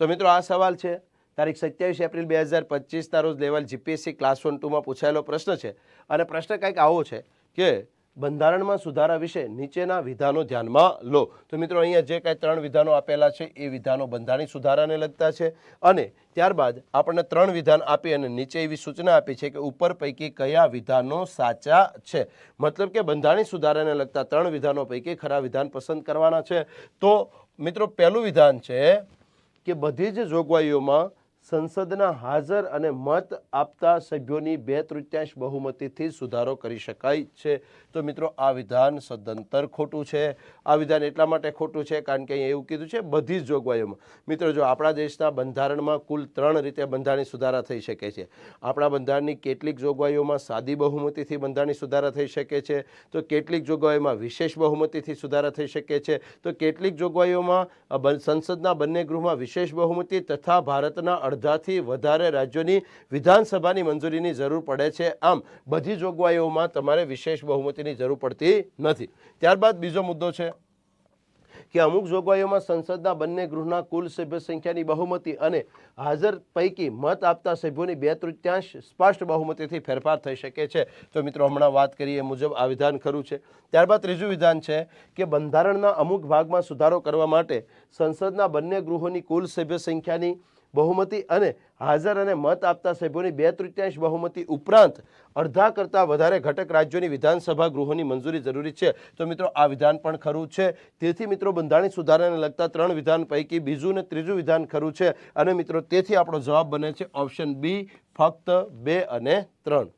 તો મિત્રો આ સવાલ છે. તારીખ સત્યાવીસ એપ્રિલ બે હજાર પચીસના રોજ લેવલ જીપીએસસી ક્લાસ વન ટુમાં પૂછાયેલો પ્રશ્ન છે. અને પ્રશ્ન કંઈક આવો છે કે બંધારણમાં સુધારા વિશે નીચેના વિધાનો ધ્યાનમાં લો. તો મિત્રો અહીંયા જે કાંઈ ત્રણ વિધાનો આપેલા છે એ વિધાનો બંધારણીય સુધારાને લગતા છે અને ત્યારબાદ આપણને ત્રણ વિધાન આપી અને નીચે એવી સૂચના આપી છે કે ઉપર પૈકી કયા વિધાનો સાચા છે. મતલબ કે બંધારણીય સુધારાને લગતા ત્રણ વિધાનો પૈકી ખરા વિધાન પસંદ કરવાના છે. તો મિત્રો પહેલું વિધાન છે કે બધી જ જોગવાઈઓમાં સંસદના હાજર અને મત આપતા સભ્યોની બે તૃતીયાંશ બહુમતીથી સુધારો કરી શકાય છે. તો મિત્રો, આ વિધાન સદંતર ખોટું છે. આ વિધાન એટલા માટે ખોટું છે કારણ કે અહીંયા એવું કીધું છે, બધી જ જોગવાઈઓમાં. મિત્રો, જો આપણા દેશના બંધારણમાં કુલ ત્રણ રીતે બંધારણી સુધારા થઈ શકે છે, આપણા બંધારણની કેટલીક જોગવાઈઓમાં સાદી બહુમતીથી બંધારણી સુધારા થઈ શકે છે, તો કેટલીક જોગવાઈઓમાં વિશેષ બહુમતીથી સુધારા થઈ શકે છે, તો કેટલીક જોગવાઈઓમાં સંસદના બંને ગૃહમાં વિશેષ બહુમતી તથા ભારતના અડધાથી વધારે રાજ્યોની વિધાનસભાની મંજૂરીની જરૂર પડે છે. આમ બધી જોગવાઈઓમાં તમારે વિશેષ બહુમતીની જરૂર પડતી નથી. ત્યારબાદ બીજો મુદ્દો છે કે અમુક જોગવાઈઓમાં સંસદના બંને ગૃહના કુલ સભ્ય સંખ્યાની બહુમતી અને હાજર પૈકી મત આપતા સભ્યોની બે તૃતીયાંશ સ્પષ્ટ બહુમતીથી ફેરફાર થઈ શકે છે. તો મિત્રો, હમણાં વાત કરીએ મુજબ આ વિધાન ખરું છે. ત્યારબાદ ત્રીજું વિધાન છે કે બંધારણના અમુક ભાગમાં સુધારો કરવા માટે સંસદના બંને ગૃહોની કુલ સભ્ય સંખ્યાની બહુમતી અને હાજર અને મત આપતા સભ્યોની બે તૃતીયાંશ બહુમતી ઉપરાંત અડધા કરતાં વધારે ઘટક રાજ્યોની વિધાનસભા ગૃહોની મંજૂરી જરૂરી છે. તો મિત્રો, આ વિધાન પણ ખરું છે. તેથી મિત્રો બંધારણીય સુધારાને લગતા ત્રણ વિધાન પૈકી બીજું અને ત્રીજું વિધાન ખરું છે. અને મિત્રો, તેથી આપણો જવાબ બને છે ઓપ્શન બી, ફક્ત બે અને ત્રણ.